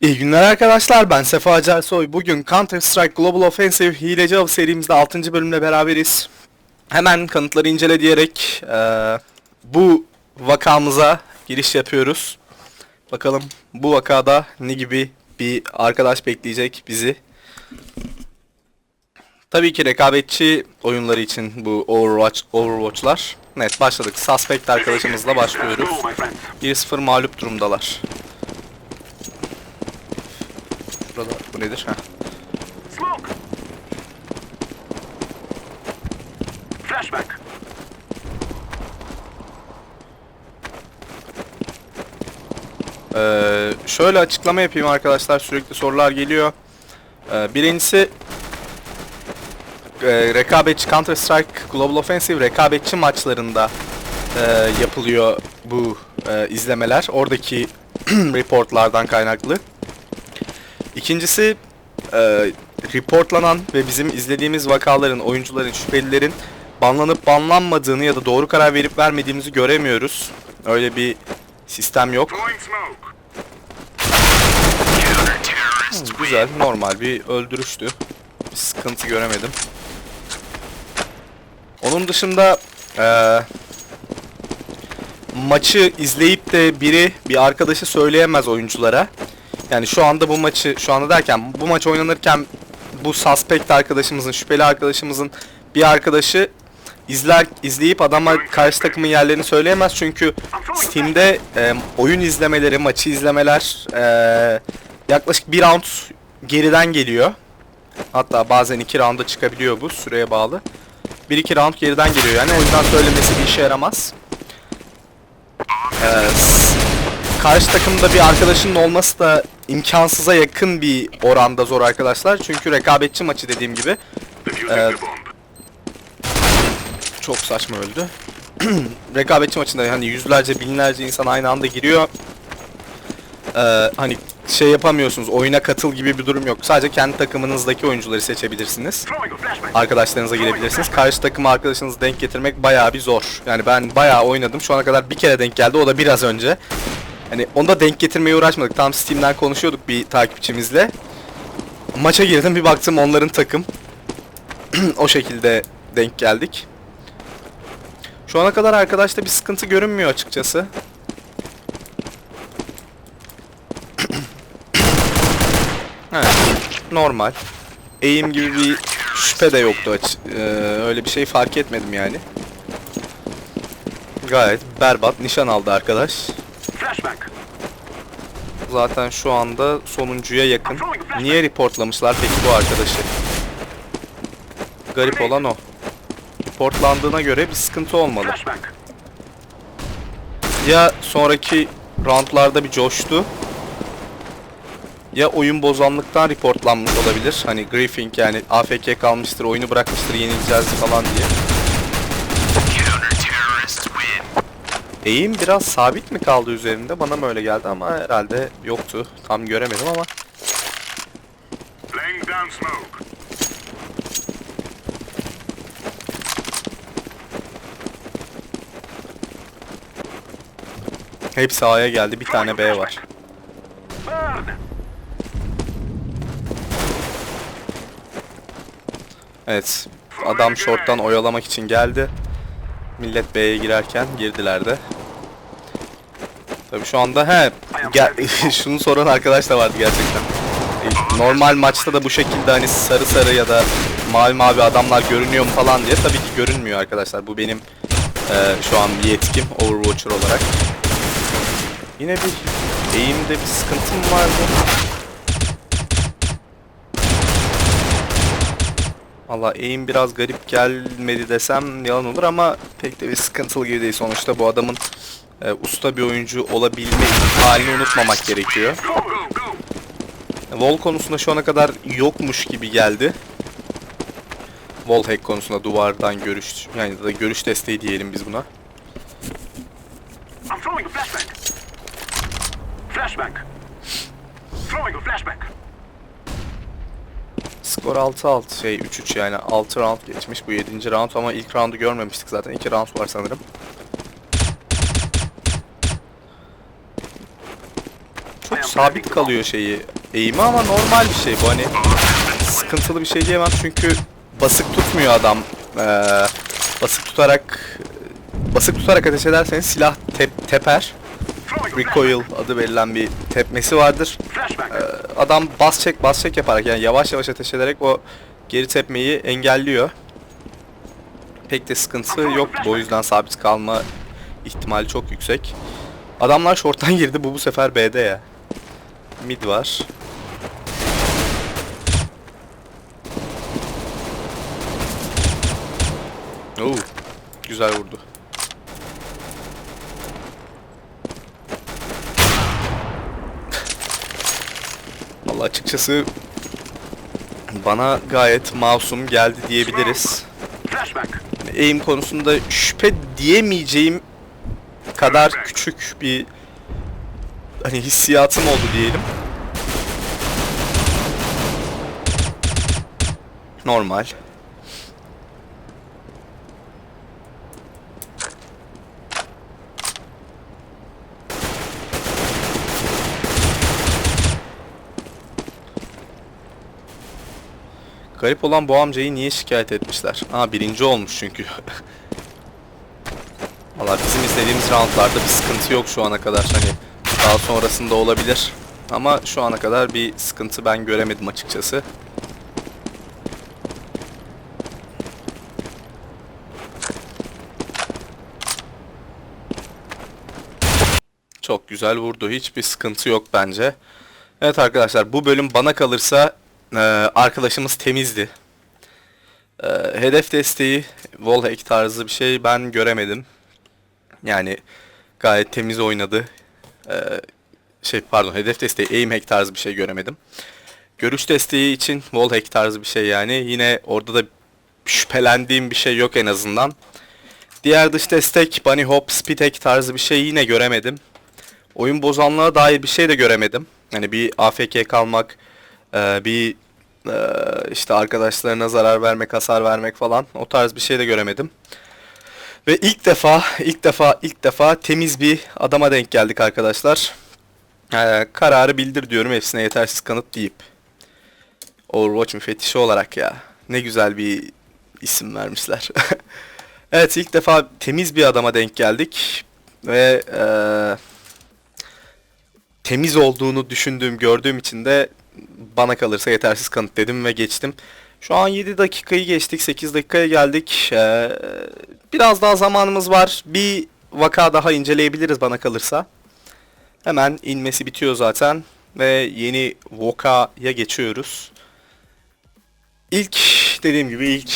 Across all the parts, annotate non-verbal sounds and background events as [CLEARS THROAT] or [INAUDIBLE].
İyi günler arkadaşlar ben Sefa Acarsoy. Bugün Counter Strike Global Offensive Hileci Avı serimizde 6. bölümle beraberiz. Hemen kanıtları incele diyerek eee, bu vakamıza giriş yapıyoruz. Bakalım bu vakada ne gibi bir arkadaş bekleyecek bizi. Tabii ki rekabetçi oyunları için bu Overwatch Overwatch'lar. Evet başladık. Suspect arkadaşımızla başlıyoruz. 1-0 mağlup durumdalar. Burada bu nedir? Heh. Smoke! Flashback! Ee, şöyle açıklama yapayım arkadaşlar sürekli sorular geliyor. Ee, birincisi e, rekabetçi Counter Strike Global Offensive rekabetçi maçlarında e, yapılıyor bu e, izlemeler. Oradaki [CLEARS THROAT] reportlardan kaynaklı. İkincisi e, reportlanan ve bizim izlediğimiz vakaların, oyuncuların, şüphelilerin banlanıp banlanmadığını ya da doğru karar verip vermediğimizi göremiyoruz. Öyle bir sistem yok. Hı, Güzel, normal bir öldürüştü. Bir sıkıntı göremedim. Onun dışında eee, maçı izleyip de biri bir arkadaşı söyleyemez oyunculara. Yani şu anda bu maçı, şu anda derken bu maç oynanırken bu suspect arkadaşımızın, şüpheli arkadaşımızın bir arkadaşı izler izleyip adama karşı takımın yerlerini söyleyemez çünkü Steam'de e, oyun izlemeleri, maçı izlemeler e, yaklaşık bir round geriden geliyor. Hatta bazen iki rounda çıkabiliyor bu süreye bağlı. 1-2 round geriden geliyor yani o yüzden söylemesi bir işe yaramaz. Ee, karşı takımda bir arkadaşının olması da imkansıza yakın bir oranda zor arkadaşlar. Çünkü rekabetçi maçı dediğim gibi bomb. çok saçma öldü. [CLEARS THROAT] rekabetçi maçında hani yüzlerce binlerce insan aynı anda giriyor. Ee, hani şey yapamıyorsunuz oyuna katıl gibi bir durum yok. Sadece kendi takımınızdaki oyuncuları seçebilirsiniz. Arkadaşlarınıza girebilirsiniz. Karşı takıma arkadaşınızı denk getirmek bayağı bir zor. Yani ben bayağı oynadım. Şu ana kadar bir kere denk geldi. O da biraz önce. Hani onu da denk getirmeye uğraşmadık. Tam Steam'den konuşuyorduk bir takipçimizle. Maça girdim bir baktım onların takım. [CLEARS THROAT] o şekilde denk geldik. Şu ana kadar arkadaşta bir sıkıntı görünmüyor açıkçası. [CLEARS THROAT] evet, normal. Eğim gibi bir şüphe de yoktu aç. Ee, öyle bir şey fark etmedim yani. Gayet berbat nişan aldı arkadaş. Flashback! Zaten şu anda sonuncuya yakın. Niye reportlamışlar peki bu arkadaşı? Garip olan o. Reportlandığına göre bir sıkıntı olmalı. Ya sonraki roundlarda bir coştu. Ya oyun bozanlıktan reportlanmış olabilir. Hani griefing yani AFK kalmıştır, oyunu bırakmıştır, yenileceğiz falan diye. Eğim biraz sabit mi kaldı üzerinde? Bana mı öyle geldi ama herhalde yoktu. Tam göremedim ama. Hepsi A'ya geldi. Bir tane B var. Evet. Adam short'tan oyalamak için geldi. Millet B'ye girerken girdiler de. Tabii şu anda he [LAUGHS] şunu soran arkadaş da vardı gerçekten. E, Normal maçta da bu şekilde hani sarı sarı ya da mavi mavi adamlar görünüyor mu falan diye tabii ki görünmüyor arkadaşlar. Bu benim e, şu an bir yetkim Overwatcher olarak. Yine bir eğimde bir sıkıntım vardı. Valla aim biraz garip gelmedi desem yalan olur ama pek de bir sıkıntılı gibi değil. Sonuçta bu adamın e, usta bir oyuncu olabilme halini unutmamak gerekiyor. Wall konusunda şu ana kadar yokmuş gibi geldi. Wall hack konusunda duvardan görüş yani da görüş desteği diyelim biz buna. Skor 6-6 şey 3-3 yani 6 round geçmiş bu 7. round ama ilk roundu görmemiştik zaten 2 round var sanırım. Çok sabit kalıyor şeyi eğimi ama normal bir şey bu hani sıkıntılı bir şey diyemem çünkü basık tutmuyor adam. Ee, basık tutarak basık tutarak ateş ederseniz silah tep- teper. Recoil adı verilen bir tepmesi vardır. Ee, adam bas çek bas çek yaparak yani yavaş yavaş ateş ederek o geri tepmeyi engelliyor. Pek de sıkıntı yok. O yüzden sabit kalma ihtimali çok yüksek. Adamlar short'tan girdi. Bu bu sefer B'de ya. Mid var. Oo, güzel vurdu. Vallahi açıkçası bana gayet masum geldi diyebiliriz. Aim konusunda şüphe diyemeyeceğim kadar küçük bir hani hissiyatım oldu diyelim. Normal. Garip olan bu amcayı niye şikayet etmişler? Aa birinci olmuş çünkü. [LAUGHS] Valla bizim izlediğimiz roundlarda bir sıkıntı yok şu ana kadar. Hani daha sonrasında olabilir. Ama şu ana kadar bir sıkıntı ben göremedim açıkçası. Çok güzel vurdu. Hiçbir sıkıntı yok bence. Evet arkadaşlar bu bölüm bana kalırsa e, arkadaşımız temizdi. E, hedef desteği wallhack tarzı bir şey ben göremedim. Yani gayet temiz oynadı. E, şey pardon hedef desteği aim hack tarzı bir şey göremedim. Görüş desteği için wallhack tarzı bir şey yani. Yine orada da şüphelendiğim bir şey yok en azından. Diğer dış destek bunny hop speed hack tarzı bir şey yine göremedim. Oyun bozanlığa dair bir şey de göremedim. Hani bir AFK kalmak, e, bir e, işte arkadaşlarına zarar vermek, hasar vermek falan o tarz bir şey de göremedim. Ve ilk defa, ilk defa, ilk defa temiz bir adama denk geldik arkadaşlar. E, kararı bildir diyorum hepsine yetersiz kanıt deyip. Overwatch müfettişi olarak ya. Ne güzel bir isim vermişler. [LAUGHS] evet ilk defa temiz bir adama denk geldik. Ve eee temiz olduğunu düşündüğüm, gördüğüm için de bana kalırsa yetersiz kanıt dedim ve geçtim. Şu an 7 dakikayı geçtik, 8 dakikaya geldik. Ee, biraz daha zamanımız var. Bir vaka daha inceleyebiliriz bana kalırsa. Hemen inmesi bitiyor zaten ve yeni vakaya geçiyoruz. İlk dediğim gibi ilk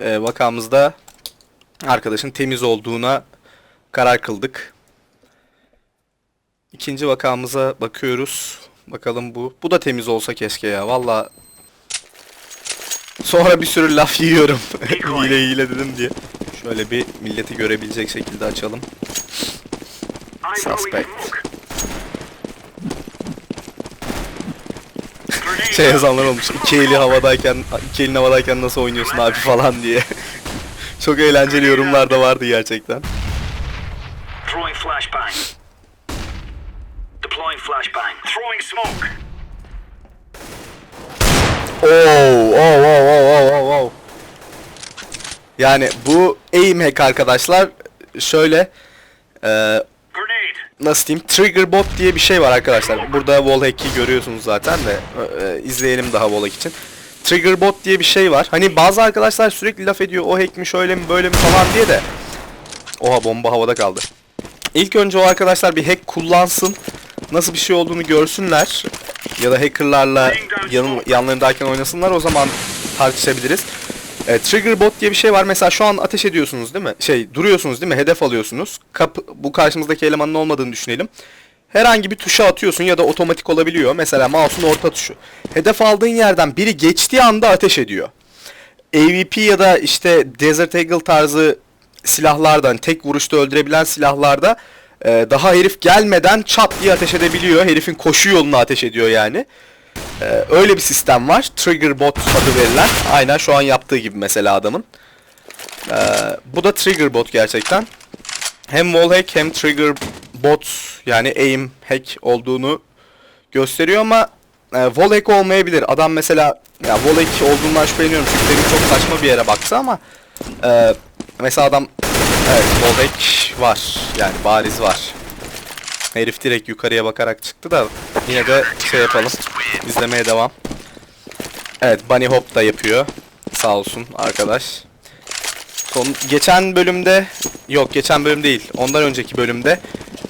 e, vakamızda arkadaşın temiz olduğuna karar kıldık. İkinci vakamıza bakıyoruz. Bakalım bu. Bu da temiz olsa keşke ya. Valla. Sonra bir sürü laf yiyorum. [LAUGHS] hile hile dedim diye. Şöyle bir milleti görebilecek şekilde açalım. Suspect. [LAUGHS] Şey yazanlar olmuş. İki eli havadayken, iki elin havadayken nasıl oynuyorsun abi falan diye. [LAUGHS] Çok eğlenceli yorumlar da vardı gerçekten. Flashbang. Throwing smoke. Oo, oo, oo, oo, oo, oo. Yani bu aim hack arkadaşlar şöyle e, nasıl diyeyim trigger bot diye bir şey var arkadaşlar. Burada wall hack'i görüyorsunuz zaten de e, izleyelim daha wall hack için. Trigger bot diye bir şey var. Hani bazı arkadaşlar sürekli laf ediyor o hack mi şöyle mi böyle mi falan diye de. Oha bomba havada kaldı. İlk önce o arkadaşlar bir hack kullansın. Nasıl bir şey olduğunu görsünler. Ya da hackerlarla yanım, yanlarındayken oynasınlar o zaman tartışabiliriz. E, trigger bot diye bir şey var. Mesela şu an ateş ediyorsunuz değil mi? Şey duruyorsunuz değil mi? Hedef alıyorsunuz. Kapı, bu karşımızdaki elemanın olmadığını düşünelim. Herhangi bir tuşa atıyorsun ya da otomatik olabiliyor. Mesela mouse'un orta tuşu. Hedef aldığın yerden biri geçtiği anda ateş ediyor. AVP ya da işte Desert Eagle tarzı silahlardan tek vuruşta öldürebilen silahlarda e, daha herif gelmeden çat diye ateş edebiliyor. Herifin koşu yoluna ateş ediyor yani. E, öyle bir sistem var. Trigger bot adı verilen. Aynen şu an yaptığı gibi mesela adamın. E, bu da trigger bot gerçekten. Hem wall hack hem trigger bot yani aim hack olduğunu gösteriyor ama e, wall hack olmayabilir. Adam mesela ya wall hack olduğundan şüpheleniyorum çünkü demin çok saçma bir yere baktı ama e, mesela adam evet hack var yani bariz var. Herif direkt yukarıya bakarak çıktı da yine de şey yapalım. İzlemeye devam. Evet Bunny Hop da yapıyor. Sağ olsun arkadaş. Son, geçen bölümde yok geçen bölüm değil. Ondan önceki bölümde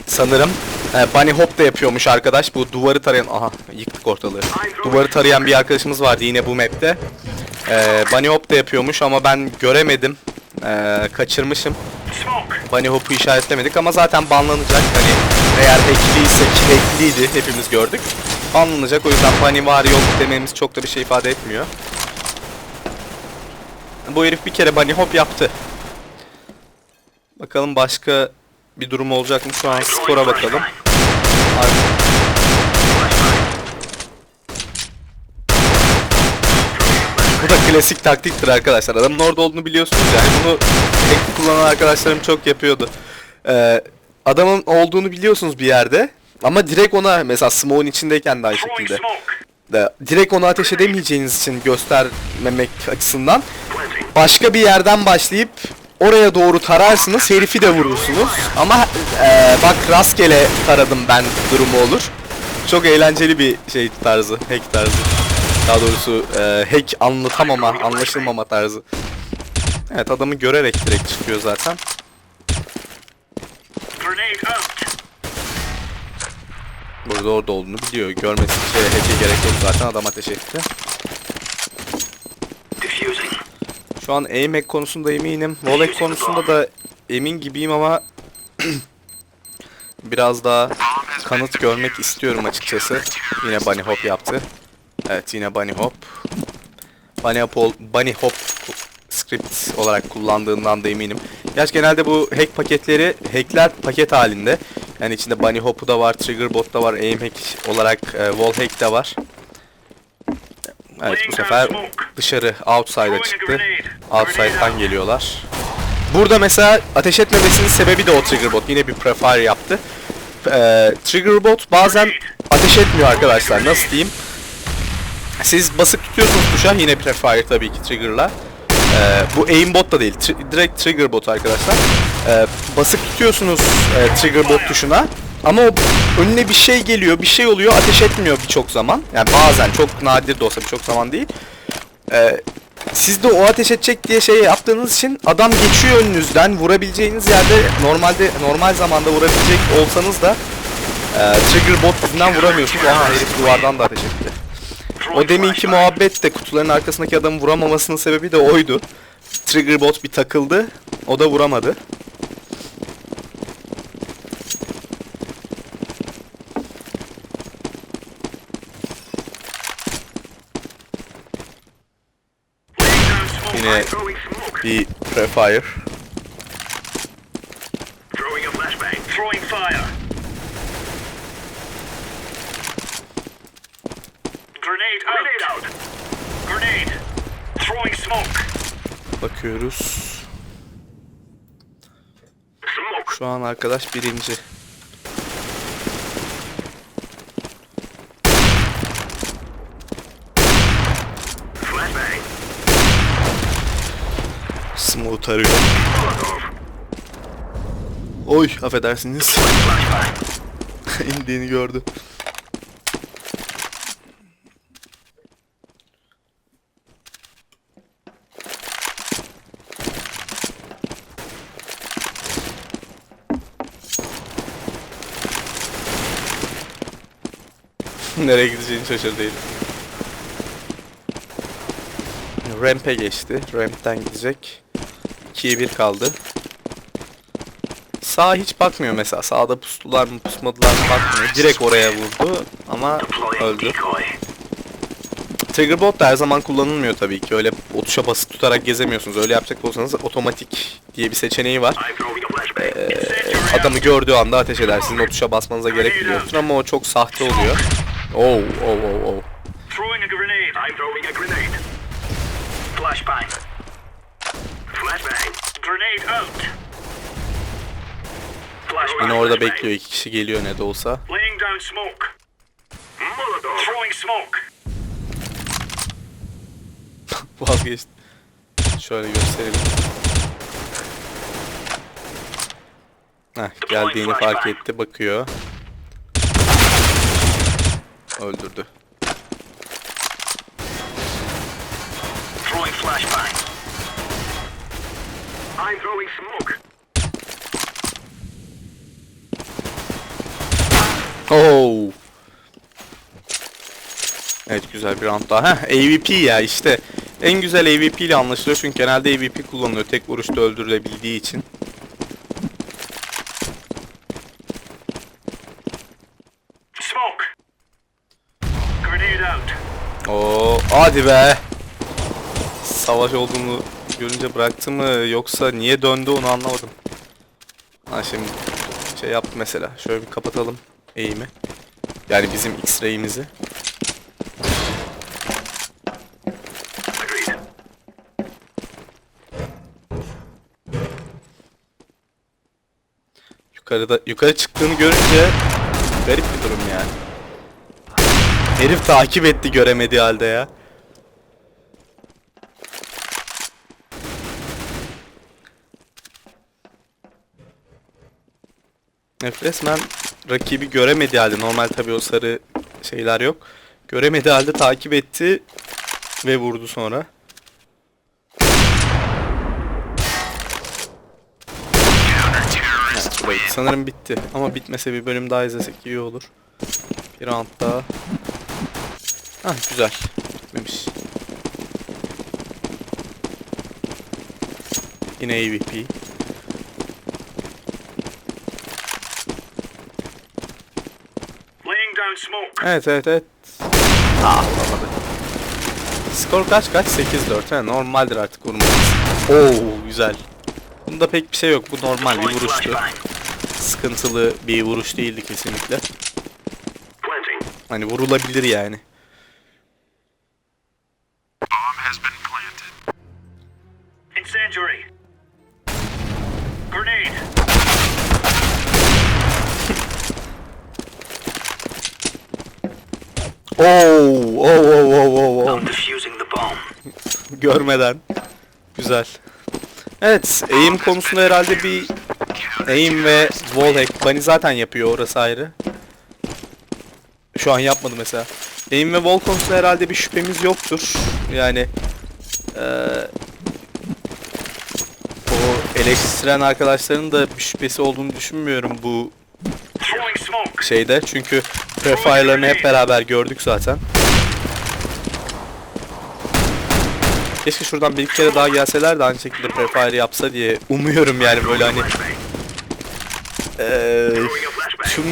sanırım e, Bunny Hop da yapıyormuş arkadaş. Bu duvarı tarayan aha yıktık ortalığı. Duvarı tarayan bir arkadaşımız vardı yine bu map'te. E, Bunny Hop da yapıyormuş ama ben göremedim. E, kaçırmışım. Bunny Hop'u işaretlemedik ama zaten banlanacak. Hani eğer hackliyse ki hackliydi hepimiz gördük. Banlanacak o yüzden Bunny var yok dememiz çok da bir şey ifade etmiyor. Bu herif bir kere Bunny Hop yaptı. Bakalım başka bir durum olacak mı? Şu an skora bakalım. Ar- Bu da klasik taktiktir arkadaşlar. Adamın orada olduğunu biliyorsunuz yani. Bunu hack kullanan arkadaşlarım çok yapıyordu. Ee, adamın olduğunu biliyorsunuz bir yerde. Ama direkt ona mesela smoke'un içindeyken de aynı şekilde. De, direkt ona ateş edemeyeceğiniz için göstermemek açısından başka bir yerden başlayıp oraya doğru tararsınız, herifi de vurursunuz. Ama eee, bak rastgele taradım ben durumu olur. Çok eğlenceli bir şey tarzı, hack tarzı. Daha doğrusu eee, hack anlatamama, anlaşılmama tarzı. Evet adamı görerek direkt çıkıyor zaten. Burada orada olduğunu biliyor. Görmesi şey, hack'e gerek yok zaten adam ateş etti. Şu an aim hack konusunda eminim. Wall hack konusunda da emin gibiyim ama [CLEARS THROAT] biraz daha kanıt görmek istiyorum açıkçası. Yine bunny hop yaptı. Evet yine bunny hop. Bunny hop, bunny hop script olarak kullandığından da eminim. Gerçi genelde bu hack paketleri hackler paket halinde. Yani içinde bunny hop'u da var, trigger bot da var, aim hack olarak e, wall hack de var. Evet bu sefer dışarı outside'a çıktı. Outside'dan geliyorlar. Burada mesela ateş etmemesinin sebebi de o trigger bot. Yine bir prefire yaptı. Eee trigger bot bazen ateş etmiyor arkadaşlar. Nasıl diyeyim? Siz basık tutuyorsunuz tuşa yine prefire tabii ki trigger'la. Eee, bu aimbot da değil. tri- direkt trigger bot arkadaşlar. Eee, basık tutuyorsunuz e, trigger bot tuşuna. Ama o önüne bir şey geliyor, bir şey oluyor, ateş etmiyor birçok zaman. Yani bazen, çok nadir de olsa birçok zaman değil. Eee, siz de o ateş edecek diye şey yaptığınız için adam geçiyor önünüzden. Vurabileceğiniz yerde normalde normal zamanda vurabilecek olsanız da eee, trigger bot yüzünden vuramıyorsunuz. Aha herif duvardan da ateş etti. O deminki muhabbet de kutuların arkasındaki adamı vuramamasının sebebi de oydu. Trigger bot bir takıldı. O da vuramadı. Yine bir prefire. Throwing a flashbang. Throwing fire. Grenade out. Grenade out. Grenade. Throwing smoke. Bakıyoruz. Smoke. Şu an arkadaş birinci. Flashbang. Smooth arıyor. Molotov. Oy affedersiniz. [LAUGHS] İndiğini gördü. [LAUGHS] Nereye gideceğini şaşırdı herif. Ramp'e geçti. Ramp'ten gidecek. 2'ye 1 kaldı. Sağa hiç bakmıyor mesela. Sağda pustular mı pusmadılar mı bakmıyor. Direkt oraya vurdu ama öldü. decoy. Trigger bot da her zaman kullanılmıyor tabii ki. Öyle o tuşa basıp tutarak gezemiyorsunuz. Öyle yapacak olsanız otomatik diye bir seçeneği var. Ee, adamı gördüğü anda ateş edersiniz. O tuşa basmanıza gerek bile yoktur ama o çok sahte oluyor. Oh, oh, oh, oh. Throwing a grenade. I'm throwing a grenade. Flashbang. Flashbang. Grenade out. Flashbang. Yine orada bekliyor. iki kişi geliyor ne de olsa. Laying down smoke. Molotov. Throwing smoke. [LAUGHS] Vazgeçtim. Şöyle gösterelim. Heh, geldiğini fark etti. Bakıyor. Öldürdü. Throwing flashbang. I'm throwing smoke. Oo. Evet güzel bir round daha. Heh, AVP ya işte. En güzel AVP ile anlaşılıyor çünkü genelde AVP kullanılıyor tek vuruşta öldürülebildiği için. Smoke. Grenade out. Oo, hadi be. Savaş olduğunu görünce bıraktı mı yoksa niye döndü onu anlamadım. Ha şimdi şey yaptı mesela. Şöyle bir kapatalım eğimi. Yani bizim X-ray'imizi. Yukarıda yukarı çıktığını görünce garip bir durum yani. Herif takip etti göremediği halde ya. Evet, resmen rakibi göremediği halde normal tabii o sarı şeyler yok. Göremediği halde takip etti ve vurdu sonra. Evet, sanırım bitti. Ama bitmese bir bölüm daha izlesek iyi olur. Bir round daha. Hah güzel. Bitmemiş. Yine AVP. Laying down smoke. Evet evet evet. Ah olmadı. Skor kaç kaç? 8-4. He, normaldir artık vurması. Oo güzel. Bunda pek bir şey yok. Bu normal bir vuruştu. Sıkıntılı bir vuruş değildi kesinlikle. Hani vurulabilir yani. Incendiary. Grenade. Oo, oo. I'm defusing the bomb. Görmeden. Güzel. Evet, aim konusunda herhalde bir aim ve wallhack. Bunny zaten yapıyor orası ayrı. Şu an yapmadı mesela. Aim ve wall konusunda herhalde bir şüphemiz yoktur. Yani eee o eleştiren arkadaşların da bir şüphesi olduğunu düşünmüyorum bu şeyde. Çünkü prefire'larını hep beraber gördük zaten. Keşke şuradan bir kere daha gelseler de aynı şekilde prefire yapsa diye umuyorum yani böyle hani flashbang. tüm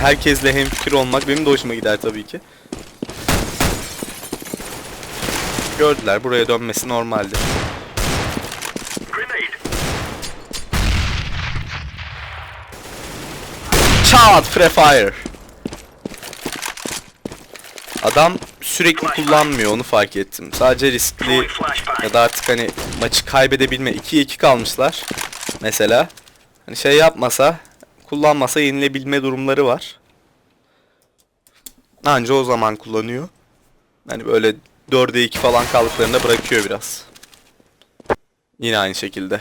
herkesle hemfikir olmak benim de hoşuma gider tabii ki. Gördüler buraya dönmesi normaldi. Çat prefire. Adam sürekli kullanmıyor onu fark ettim. Sadece riskli ya da artık hani maçı kaybedebilme 2'ye 2 kalmışlar. Mesela hani şey yapmasa kullanmasa yenilebilme durumları var. Anca o zaman kullanıyor. Hani böyle 4'e 2 falan kaldıklarında bırakıyor biraz. Yine aynı şekilde.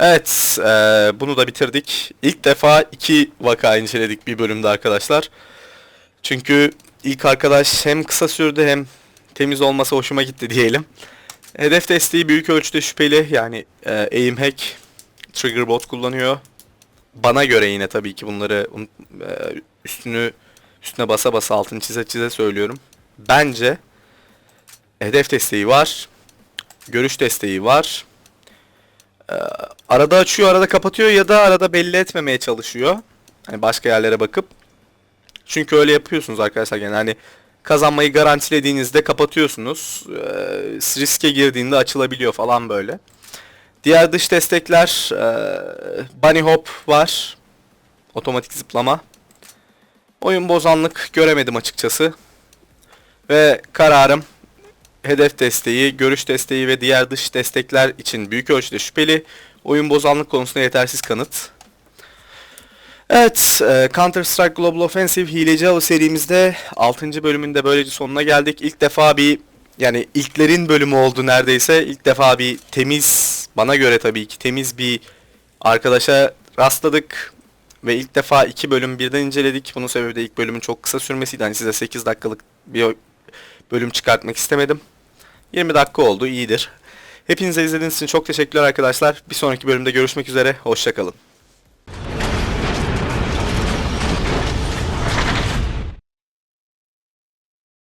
Evet, eee, bunu da bitirdik. İlk defa iki vaka inceledik bir bölümde arkadaşlar. Çünkü ilk arkadaş hem kısa sürdü hem temiz olması hoşuma gitti diyelim. Hedef desteği büyük ölçüde şüpheli. Yani eee aim hack, trigger bot kullanıyor. Bana göre yine tabii ki bunları un- eee, üstünü üstüne basa basa altını çize çize söylüyorum. Bence hedef desteği var. Görüş desteği var. Arada açıyor, arada kapatıyor ya da arada belli etmemeye çalışıyor. Hani başka yerlere bakıp. Çünkü öyle yapıyorsunuz arkadaşlar yani kazanmayı garantilediğinizde kapatıyorsunuz. Ee, riske girdiğinde açılabiliyor falan böyle. Diğer dış destekler e, bunny hop var. Otomatik zıplama. Oyun bozanlık göremedim açıkçası. Ve kararım hedef desteği, görüş desteği ve diğer dış destekler için büyük ölçüde şüpheli. Oyun bozanlık konusunda yetersiz kanıt. Evet, e, Counter Strike Global Offensive Hileci Avı serimizde 6. bölümünde böylece sonuna geldik. İlk defa bir yani ilklerin bölümü oldu neredeyse. İlk defa bir temiz, bana göre tabii ki temiz bir arkadaşa rastladık. Ve ilk defa iki bölüm birden inceledik. Bunun sebebi de ilk bölümün çok kısa sürmesiydi. Hani size 8 dakikalık bir bölüm çıkartmak istemedim. 20 dakika oldu, iyidir. Hepinize izlediğiniz için çok teşekkürler arkadaşlar. Bir sonraki bölümde görüşmek üzere, hoşçakalın.